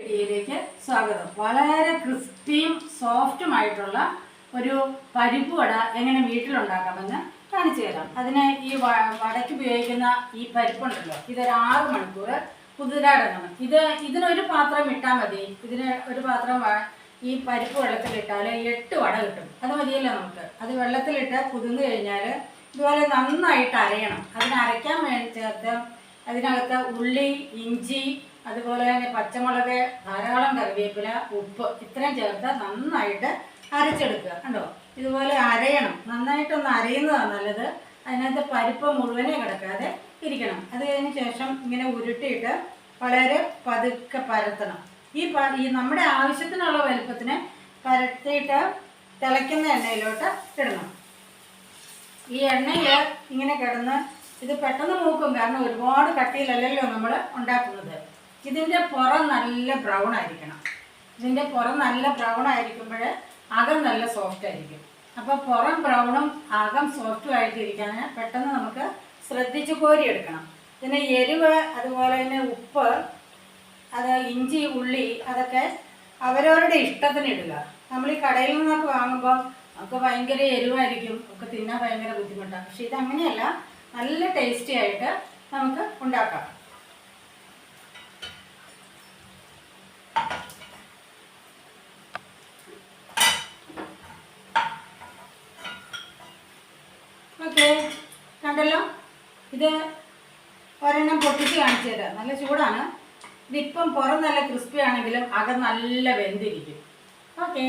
വീഡിയോയിലേക്ക് സ്വാഗതം. വളരെ ക്രിസ്പിയും സോഫ്റ്റുമായിട്ടുള്ള ഒരു പരിപ്പ് വട എങ്ങനെ വീട്ടിലുണ്ടാക്കാമെന്ന് കാണിച്ചു തരാം. അതിന് ഈ വടയ്ക്ക് ഉപയോഗിക്കുന്ന ഈ പരിപ്പുണ്ടല്ലോ ഇതൊരു ആറ് മണിക്കൂർ കുതിരാടണം. ഇത് ഇതിനൊരു പാത്രം ഇട്ടാൽ മതി. ഇതിന് ഒരു പാത്രം ഈ പരിപ്പ് വെള്ളത്തിലിട്ടാൽ എട്ട് വട കിട്ടും. അത് മതിയല്ലോ നമുക്ക്. അത് വെള്ളത്തിലിട്ട് കുതിർന്നു കഴിഞ്ഞാൽ ഇതുപോലെ നന്നായിട്ട് അരയണം. അതിന് അരയ്ക്കാൻ വേണ്ടി ചേർത്ത് അതിനകത്ത് ഉള്ളി ഇഞ്ചി അതുപോലെ തന്നെ പച്ചമുളക് ധാരാളം കറിവേപ്പില ഉപ്പ് ഇത്രയും ചേർത്ത് നന്നായിട്ട് അരച്ചെടുക്കുക കണ്ടോ? ഇതുപോലെ അരയണം. നന്നായിട്ടൊന്ന് അരയുന്നതാണ് നല്ലത്. അതിനകത്ത് പരിപ്പ് മുഴുവനെ കിടക്കാതെ ഇരിക്കണം. അത് കഴിഞ്ഞ ശേഷം ഇങ്ങനെ ഉരുട്ടിയിട്ട് വളരെ പതുക്കെ പരത്തണം. ഈ ഈ നമ്മുടെ ആവശ്യത്തിനുള്ള വലുപ്പത്തിന് പരത്തിയിട്ട് തിളയ്ക്കുന്ന എണ്ണയിലോട്ട് ഇടണം. ഈ എണ്ണയിൽ ഇങ്ങനെ കിടന്ന് ഇത് പെട്ടെന്ന് മൂക്കും. കാരണം ഒരുപാട് കട്ടിയിലല്ലല്ലോ നമ്മൾ ഉണ്ടാക്കുന്നത്. ഇതിന്റെ പുറം നല്ല ബ്രൗൺ ആയിരിക്കണം. ഇതിന്റെ പുറം നല്ല ബ്രൗൺ ആയിരിക്കുമ്പോൾ അകം നല്ല സോഫ്റ്റ് ആയിരിക്കും. അപ്പോൾ പുറം ബ്രൗണും അകം സോഫ്റ്റും ആയിട്ടിരിക്കാൻ പെട്ടെന്ന് നമുക്ക് ശ്രദ്ധിച്ച് കോരിയെടുക്കണം. പിന്നെ എരിവ് അതുപോലെ തന്നെ ഉപ്പ് അത് ഇഞ്ചി ഉള്ളി അതൊക്കെ അവരവരുടെ ഇഷ്ടത്തിന് ഇടുക. നമ്മൾ ഈ കടയിൽ നിന്നൊക്കെ വാങ്ങുമ്പോൾ നമുക്ക് ഭയങ്കര എരിവായിരിക്കും. ഒക്കെ തിന്നാൻ ഭയങ്കര ബുദ്ധിമുട്ടാണ് പക്ഷെ ഇതങ്ങനെയല്ല. നല്ല ടേസ്റ്റി ആയിട്ട് നമുക്ക് ഉണ്ടാക്കാം. ഓക്കെ കണ്ടല്ലോ? ഇത് ഒരെണ്ണം പൊട്ടിച്ച് കാണിച്ചു തരാം നല്ല ചൂടാണ്. ഇതിപ്പം പുറം നല്ല ക്രിസ്പി ആണെങ്കിലും അകം നല്ല വെന്തിരിക്കും. ഓക്കെ.